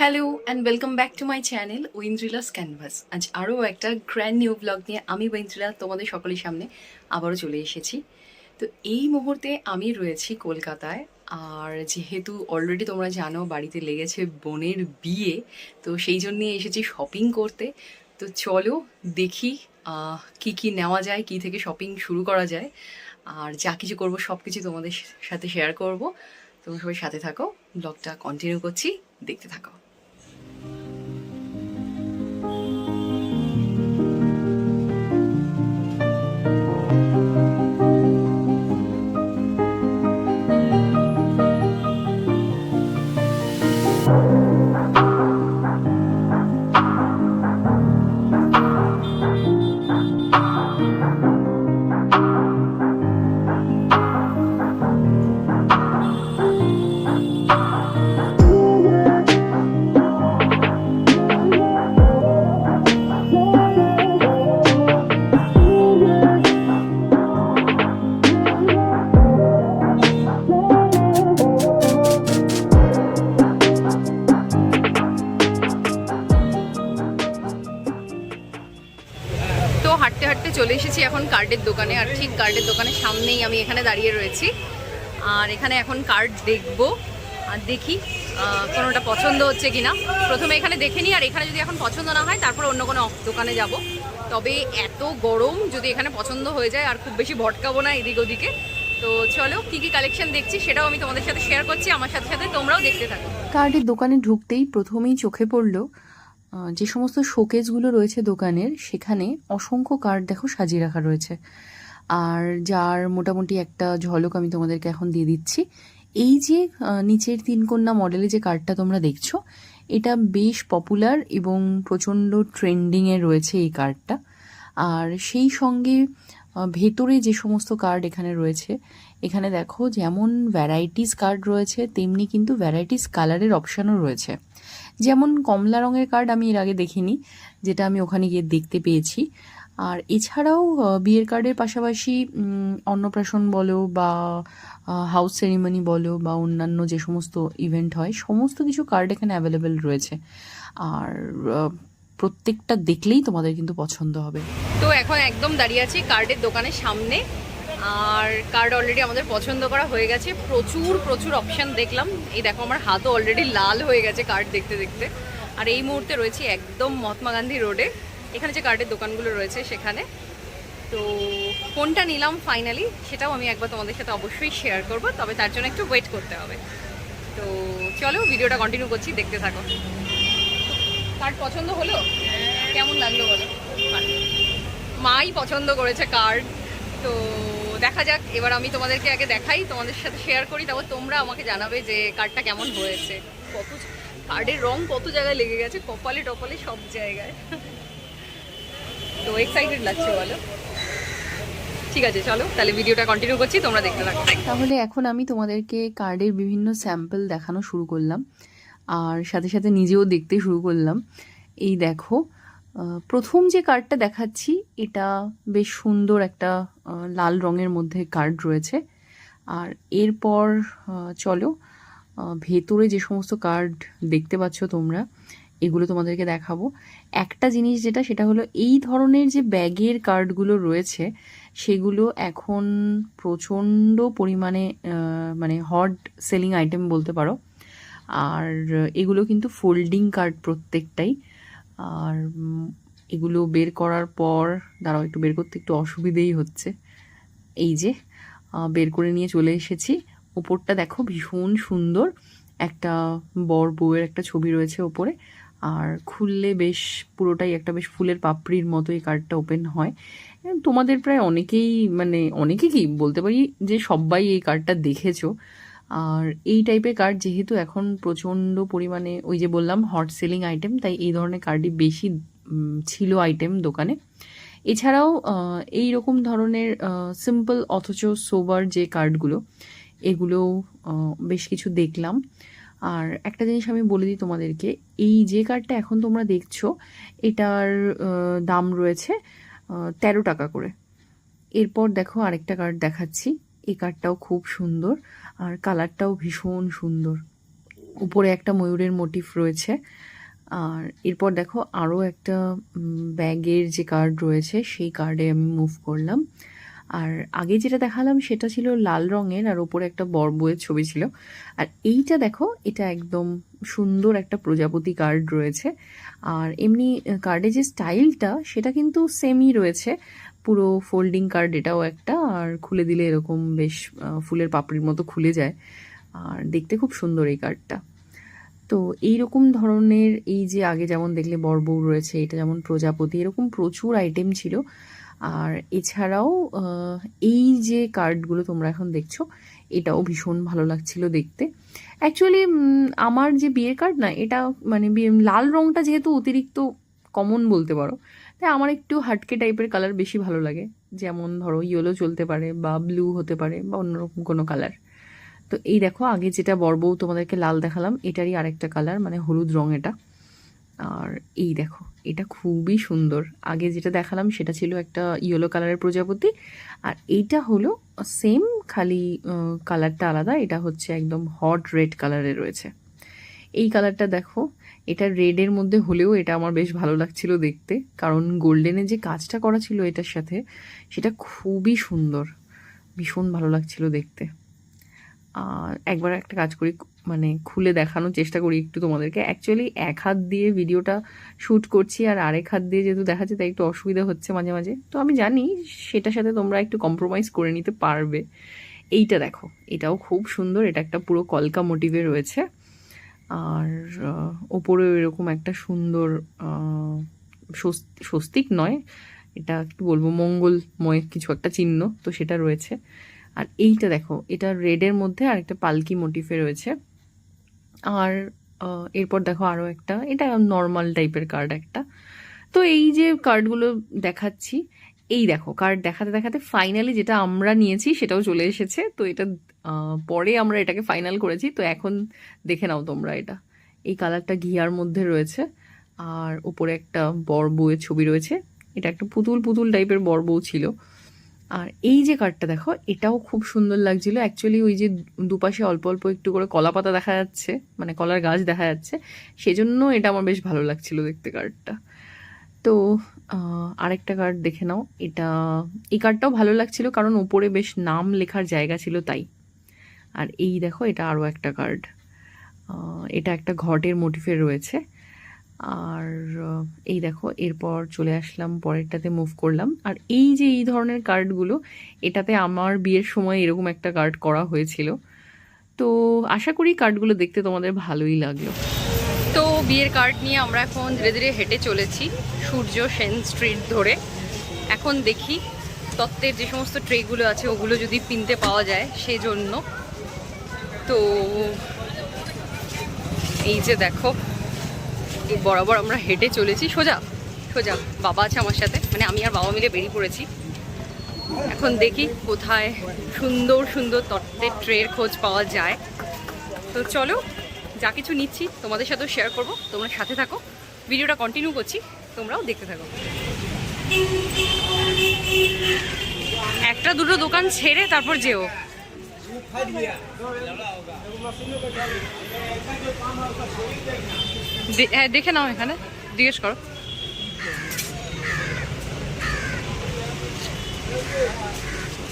Hello and welcome back to my channel ওয়েন্দ্রিলাস canvas আজ আরও একটা গ্র্যান্ড নিউ ব্লগ নিয়ে আমি ওয়েন্দ্রিলা তোমাদের সকলের সামনে আবারও চলে এসেছি। তো এই মুহূর্তে আমি রয়েছি কলকাতায়, আর যেহেতু অলরেডি তোমরা জানো বাড়িতে লেগেছে বোনের বিয়ে, তো সেই জন্যে এসেছি শপিং করতে। তো চলো দেখি কি কি নেওয়া যায়, কি থেকে শপিং শুরু করা যায়। আর যা কিছু করব সব কিছু তোমাদের সাথে শেয়ার করব। তোমরা সবাই সাথে থাকো ব্লগটা কন্টিনিউ করছি, দেখতে থাকো। কার্ডের দোকানে আর ঠিক কার্ডের দোকানের সামনেই আমি এখানে দাঁড়িয়ে রয়েছি। আর এখানে এখন কার্ড দেখব আর দেখি কোনোটা পছন্দ হচ্ছে কিনা। প্রথমে এখানে দেখে নিই, আর এখানে যদি এখন পছন্দ না হয়, তারপর অন্য কোনো দোকানে যাব। তবে এত গরম যদি এখানে পছন্দ হয়ে যায়, আর খুব বেশি ভটকাবো না এদিক ওদিকে। তো চলো, কি কি কালেকশন দেখছি সেটাও আমি তোমাদের সাথে শেয়ার করছি। আমার সাথে সাথে তোমরাও দেখতে থাকো। কার্ডের দোকানে ঢুকতেই প্রথমেই চোখে পড়ল যে সমস্ত শোকেজগুলো রয়েছে দোকানের, সেখানে অসংখ্য কার্ড দেখো সাজিয়ে রাখা রয়েছে। আর যার মোটামুটি একটা ঝলক আমি তোমাদেরকে এখন দিয়ে দিচ্ছি। এই যে নিচের তিন কন্যা মডেলে যে কার্ডটা তোমরা দেখছ, এটা বেশ পপুলার এবং প্রচণ্ড ট্রেন্ডিংয়ে রয়েছে এই কার্ডটা আর সেই সঙ্গে ভেতরে যে সমস্ত কার্ড এখানে রয়েছে, এখানে দেখো যেমন ভ্যারাইটিস কার্ড রয়েছে, তেমনি কিন্তু ভ্যারাইটিস কালারের অপশানও রয়েছে। যেমন কমলা রঙের কার্ড আমি এর আগে দেখিনি, যেটা আমি ওখানে গিয়ে দেখতে পেয়েছি। আর এছাড়াও বিয়ের কার্ডের পাশাপাশি অন্নপ্রাশন বলো বা হাউস সেরিমনি বলো বা অন্যান্য যে সমস্ত ইভেন্ট হয়, সমস্ত কিছু কার্ড এখানে অ্যাভেলেবেল রয়েছে। আর প্রত্যেকটা দেখলেই তোমাদের কিন্তু পছন্দ হবে। তো এখন একদম দাঁড়িয়ে আছি কার্ডের দোকানের সামনে। আর কার্ড অলরেডি আমাদের পছন্দ করা হয়ে গেছে। প্রচুর প্রচুর অপশান দেখলাম। এই দেখো, আমার হাতও অলরেডি লাল হয়ে গেছে কার্ড দেখতে দেখতে। আর এই মুহূর্তে রয়েছে একদম মহাত্মা গান্ধী রোডে এখানে যে কার্ডের দোকানগুলো রয়েছে সেখানে। তো কোনটা নিলাম ফাইনালি সেটাও আমি একবার তোমাদের সাথে অবশ্যই শেয়ার করব। তবে তার জন্য একটু ওয়েট করতে হবে। তো চলো ভিডিওটা কন্টিনিউ করছি, দেখতে থাকো। কার্ড পছন্দ হলো? কেমন লাগল বলো? মাই পছন্দ করেছে কার্ড তো দেখা যাক, এবার আমি তোমাদেরকে আগে দেখাই, তোমাদের সাথে শেয়ার করি, তারপর তোমরা আমাকে জানাবে যে কার্ডটা কেমন হয়েছে। কত কার্ডের রং কত জায়গায় লেগে গেছে, কপালে টপালে সব জায়গায়। তো এক্সাইটেড লাগছে, বলো। ঠিক আছে, চলো, তাহলে ভিডিওটা কন্টিনিউ করছি, তোমরা দেখতে থাকো। তাহলে এখন আমি তোমাদেরকে কার্ডের বিভিন্ন স্যাম্পল দেখানো শুরু করলাম, আর সাথে সাথে নিজেও দেখতে শুরু করলাম। এই দেখো প্রথম যে কার্ডটা দেখাচ্ছি, এটা বেশ সুন্দর একটা লাল রঙের মধ্যে কার্ড রয়েছে। আর এরপর চলো ভেতরে যে সমস্ত কার্ড দেখতে পাচ্ছ তোমরা, এগুলো তোমাদেরকে দেখাবো। একটা জিনিস যেটা, সেটা হলো এই ধরনের যে ব্যাগের কার্ডগুলো রয়েছে, সেগুলো এখন প্রচণ্ড পরিমাণে মানে হট সেলিং আইটেম বলতে পারো। আর এগুলো কিন্তু ফোল্ডিং কার্ড প্রত্যেকটাই। আর এগুলো বের করার পর, দাঁড়াও একটু বের করতে, একটু অসুবিধেই হচ্ছে। এই যে বের করে নিয়ে চলে এসেছি। ওপরটা দেখো ভীষণ সুন্দর। একটা বর বউয়ের একটা ছবি রয়েছে ওপরে। আর খুললে বেশ, পুরোটাই একটা বেশ ফুলের পাপড়ির মতো এই কার্ডটা ওপেন হয়। তোমাদের প্রায় অনেকেই মানে অনেকে কি বলতে পারি যে সবাই এই কার্ডটা দেখেছ। আর এই টাইপের কার্ড যেহেতু এখন প্রচণ্ড পরিমাণে ওই যে বললাম হট সেলিং আইটেম তাই এই ধরনের কার্ডই বেশি ছিল আইটেম দোকানে। এছাড়াও এই রকম ধরনের সিম্পল অথচ সোবার যে কার্ডগুলো এগুলো বেশ কিছু দেখলাম। আর একটা জিনিস আমি বলে দিই তোমাদেরকে, এই যে কার্ডটা এখন তোমরা দেখছ, এটার দাম রয়েছে তেরো টাকা করে। এরপর দেখো আরেকটা কার্ড দেখাচ্ছি। এই কার্ডটাও খুব সুন্দর আর কালারটাও ভীষণ সুন্দর। উপরে একটা ময়ূরের মোটিফ রয়েছে। আর এরপর দেখো আরও একটা ব্যাগের যে কার্ড রয়েছে সেই কার্ডে আমি মুভ করলাম। আর আগে যেটা দেখালাম সেটা ছিল লাল রঙের আর ওপরে একটা বড়বইয়ের ছবি ছিল। আর এইটা দেখো, এটা একদম সুন্দর একটা প্রজাপতি কার্ড রয়েছে। আর এমনি কার্ডে যে স্টাইলটা সেটা কিন্তু সেমই রয়েছে। পুরো ফোল্ডিং কার্ড এটাও একটা, আর খুলে দিলে এরকম বেশ ফুলের পাপড়ির মতো খুলে যায়। আর দেখতে খুব সুন্দর এই কার্ডটা তো এই রকম ধরনের এই যে আগে যেমন দেখলে বড়বউ রয়েছে, এটা যেমন প্রজাপতি, এরকম প্রচুর আইটেম ছিল। আর এছাড়াও এই যে কার্ডগুলো তোমরা এখন দেখছ, এটাও ভীষণ ভালো লাগছিল দেখতে। অ্যাকচুয়ালি আমার যে বিয়ের কার্ড না, এটা মানে লাল রঙটা যেহেতু অতিরিক্ত কমন বলতে পারো তাই আমার একটু হাটকে টাইপের কালার বেশি ভালো লাগে। যেমন ধরো ইয়েলো চলতে পারে বা ব্লু হতে পারে বা অন্যরকম কোনো কালার তো এই দেখো, আগে যেটা বড়বউ তোমাদেরকে লাল দেখালাম, এটারই আরেকটা কালার মানে হলুদ রং এটা। আর এই দেখো, এটা খুবই সুন্দর। আগে যেটা দেখালাম সেটা ছিল একটা ইয়েলো কালারের প্রজাপতি। আর এইটা হলো সেম খালি কালারটা আলাদা, এটা হচ্ছে একদম হট রেড কালারের রয়েছে। এই কালারটা দেখো। এটা রেডের মধ্যে হলেও এটা আমার বেশ ভালো লাগছিল দেখতে। কারণ গোল্ডেনে যে কাজটা করা ছিল এটার সাথে, সেটা খুবই সুন্দর। ভীষণ ভালো লাগছিল দেখতে। আর একবার একটা কাজ করি মানে খুলে দেখানোর চেষ্টা করি একটু তোমাদেরকে। অ্যাকচুয়ালি এক হাত দিয়ে ভিডিওটা শ্যুট করছি আর আরেক হাত দিয়ে যেহেতু দেখাচ্ছে, তাই একটু অসুবিধা হচ্ছে মাঝে মাঝে। তো আমি জানি সেটার সাথে তোমরা একটু কম্প্রোমাইজ করে নিতে পারবে। এইটা দেখো, এটাও খুব সুন্দর। এটা একটা পুরো কলকা মোটিভে রয়েছে। আর ওপরেও এরকম একটা সুন্দর স্বস্তিক নয়। এটা কি বলব? মঙ্গলময় কিছু একটা চিহ্ন তো সেটা রয়েছে। আর এইটা দেখো, এটা রেডের মধ্যে আর একটা পালকি মোটিফে রয়েছে। আর এরপর দেখো আরও একটা, এটা নর্মাল টাইপের কার্ড একটা। তো এই যে কার্ডগুলো দেখাচ্ছি, এই দেখো, কার্ড দেখাতে দেখাতে ফাইনালি যেটা আমরা নিয়েছি সেটাও চলে এসেছে। তো এটা পরে আমরা এটাকে ফাইনাল করেছি, তো এখন দেখে নাও তোমরা এটা। এই কালারটা ঘিয়ার মধ্যে রয়েছে, আর উপরে একটা বর বউয়ের ছবি রয়েছে। এটা একটা পুতুল পুতুল টাইপের বর বউ ছিল। আর এই যে কার্ডটা দেখো, এটাও খুব সুন্দর লাগছিল। অ্যাকচুয়ালি ওই যে দুপাশে অল্প অল্প একটু করে কলা পাতা দেখা যাচ্ছে মানে কলার গাছ দেখা যাচ্ছে। সেজন্য এটা আমার বেশ ভালো লাগছিল দেখতে কার্ডটা তো আরেকটা কার্ড দেখে নাও। এটা, এই কার্ডটাও ভালো লাগছিল, কারণ ওপরে বেশ নাম লেখার জায়গা ছিল তাই। আর এই দেখো, এটা আরও একটা কার্ড এটা একটা ঘটের মোটিফে রয়েছে। আর এই দেখো, এরপর চলে আসলাম, পরেরটাতে মুভ করলাম। আর এই যে এই ধরনের কার্ডগুলো এটাতে আমার বিয়ের সময় এরকম একটা কার্ড করা হয়েছিল। তো আশা করি কার্ডগুলো দেখতে তোমাদের ভালোই লাগল। তো বিয়ের কার্ড নিয়ে আমরা এখন ধীরে ধীরে হেঁটে চলেছি, সূর্য সেন স্ট্রিট ধরে। এখন দেখি, তত্ত্বের যে সমস্ত ট্রেগুলো আছে, ওগুলো যদি কিনতে পাওয়া যায় সেই জন্য তো এই যে দেখো, এই বরাবর আমরা হেঁটে চলেছি। সোজা সোজা, বাবা আছে আমার সাথে মানে আমি আর বাবা মিলে বেরিয়ে পড়েছি। এখন দেখি কোথায় সুন্দর সুন্দর তত্ত্বের ট্রের খোঁজ পাওয়া যায়। তো চলো, যা কিছু নিচ্ছি তোমাদের সাথেও শেয়ার করব। তোমরা সাথে থাকো। ভিডিওটা কন্টিনিউ করছি, তোমরাও দেখতে থাকো। একটা দুটো দোকান ছেড়ে তারপর যেও। হ্যাঁ দেখে নাও এখানে, জিজ্ঞেস করো।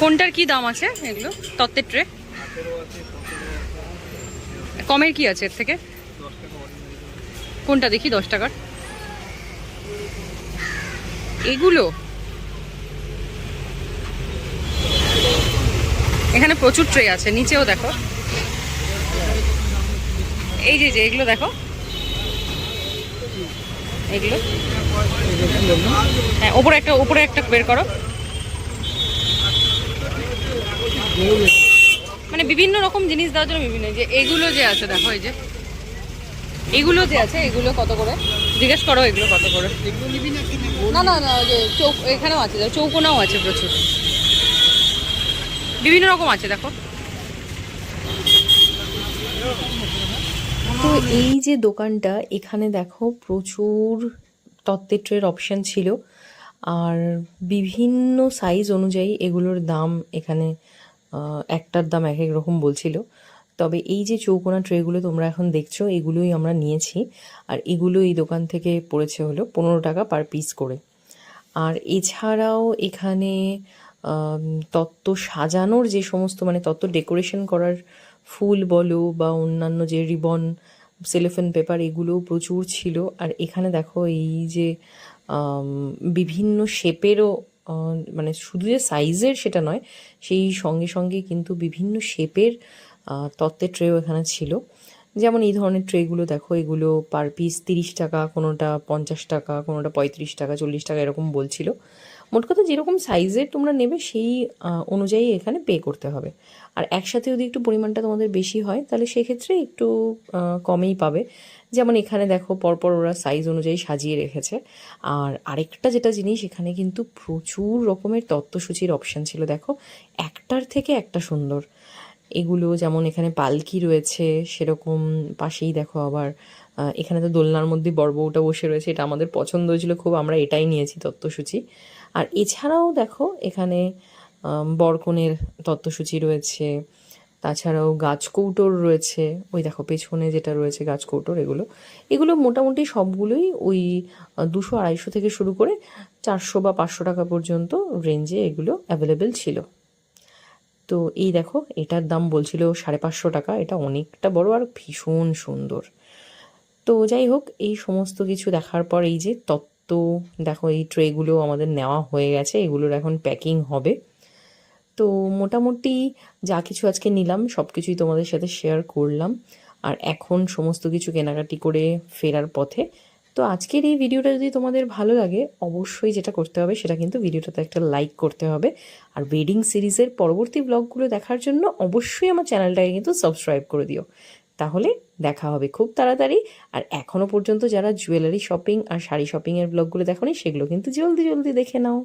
কোনটার কি দাম আছে এগুলো? তত্ত্বের ট্রে? কমের কি আছে এর থেকে? কোনটা দেখি, দশ টাকার? এগুলো? এখানে প্রচুর ট্রে আছে, নিচেও দেখো। এই যে যে, এগুলো দেখো। এগুলো। হ্যাঁ ওপরে একটা ওপরে একটা বের করো। মানে বিভিন্ন রকম জিনিস দেওয়ার জন্য বিভিন্ন যে এগুলো যে আছে, দেখো, এই যে। এগুলো যে আছে, এগুলো কত করে? জিজ্ঞেস করো, এগুলো কত করে? না না না যে চৌক এখানেও আছে, চৌকোনাও আছে প্রচুর। বিভিন্ন রকম আছে, দেখো। তো এই যে দোকানটা, এখানে দেখো প্রচুর তত্ত্বের ট্রের অপশান ছিল। আর বিভিন্ন সাইজ অনুযায়ী এগুলোর দাম এখানে একটার দাম এক এক রকম বলছিল। তবে এই যে চৌকোনা ট্রেগুলো তোমরা এখন দেখছ, এগুলোই আমরা নিয়েছি। আর এগুলো এই দোকান থেকে পড়েছে হলো পনেরো টাকা পার পিস করে। আর এছাড়াও এখানে তত্ত্ব সাজানোর যে সমস্ত মানে তত্ত্ব ডেকোরেশন করার ফুল বলো বা অন্যান্য যে রিবন সেলোফেন পেপার এগুলোও প্রচুর ছিল। আর এখানে দেখো এই যে বিভিন্ন শেপেরও মানে শুধু যে সাইজের সেটা নয়, সেই সঙ্গে সঙ্গে কিন্তু বিভিন্ন শেপের তত্ত্বের ট্রেও এখানে ছিল। যেমন এই ধরনের ট্রেগুলো দেখো, এগুলো পার পিস তিরিশ টাকা, কোনোটা পঞ্চাশ টাকা, কোনোটা পঁয়ত্রিশ টাকা, চল্লিশ টাকা এরকম বলছিল। মোট কথা যেরকম সাইজের তোমরা নেবে, সেই অনুযায়ী এখানে পে করতে হবে। আর একসাথে যদি একটু পরিমাণটা তোমাদের বেশি হয়, তাহলে সেক্ষেত্রে একটু কমেই পাবে। যেমন এখানে দেখো, পরপর ওরা সাইজ অনুযায়ী সাজিয়ে রেখেছে। আর আরেকটা যেটা জিনিস, এখানে কিন্তু প্রচুর রকমের তত্ত্বসূচির অপশান ছিল, দেখো। একটার থেকে একটা সুন্দর। এগুলো যেমন এখানে পালকি রয়েছে, সেরকম পাশেই দেখো আবার এখানে তো দোলনার মধ্যে বড়বউটা বসে রয়েছে, এটা আমাদের পছন্দ হয়েছিল খুব, আমরা এটাই নিয়েছি তত্ত্বসূচি। আর এছাড়াও দেখো এখানে বরকনের তত্ত্বসূচি রয়েছে, তাছাড়াও গাছকৌটোর রয়েছে, ওই দেখো পেছনে যেটা রয়েছে গাছকৌটোর এগুলো এগুলো মোটামুটি সবগুলোই ওই দুশো আড়াইশো থেকে শুরু করে চারশো বা পাঁচশো টাকা পর্যন্ত রেঞ্জে এগুলো অ্যাভেলেবেল ছিল। তো এই দেখো, এটার দাম বলছিল সাড়ে পাঁচশো টাকা, এটা অনেকটা বড় আর ভীষণ সুন্দর। তো যাই হোক, এই সমস্ত কিছু দেখার পর এই যে তত্ত্ব, দেখো এই ট্রেগুলো আমাদের নেওয়া হয়ে গেছে, এগুলোর এখন প্যাকিং হবে। তো মোটামুটি যা কিছু আজকে নিলাম, সব কিছুই তোমাদের সাথে শেয়ার করলাম। আর এখন সমস্ত কিছু কেনাকাটি করে ফেরার পথে তো আজকের এই ভিডিওটা যদি তোমাদের ভালো লাগে, অবশ্যই যেটা করতে হবে সেটা কিন্তু ভিডিওটাতে একটা লাইক করতে হবে। আর ওয়েডিং সিরিজের পরবর্তী ব্লগগুলো দেখার জন্য অবশ্যই আমার চ্যানেলটাকে কিন্তু সাবস্ক্রাইব করে দিও। তাহলে দেখা হবে খুব তাড়াতাড়ি। আর এখনও পর্যন্ত যারা জুয়েলারি শপিং আর শাড়ি শপিংয়ের ব্লগগুলো দেখোনি, সেগুলো কিন্তু জলদি জলদি দেখে নাও।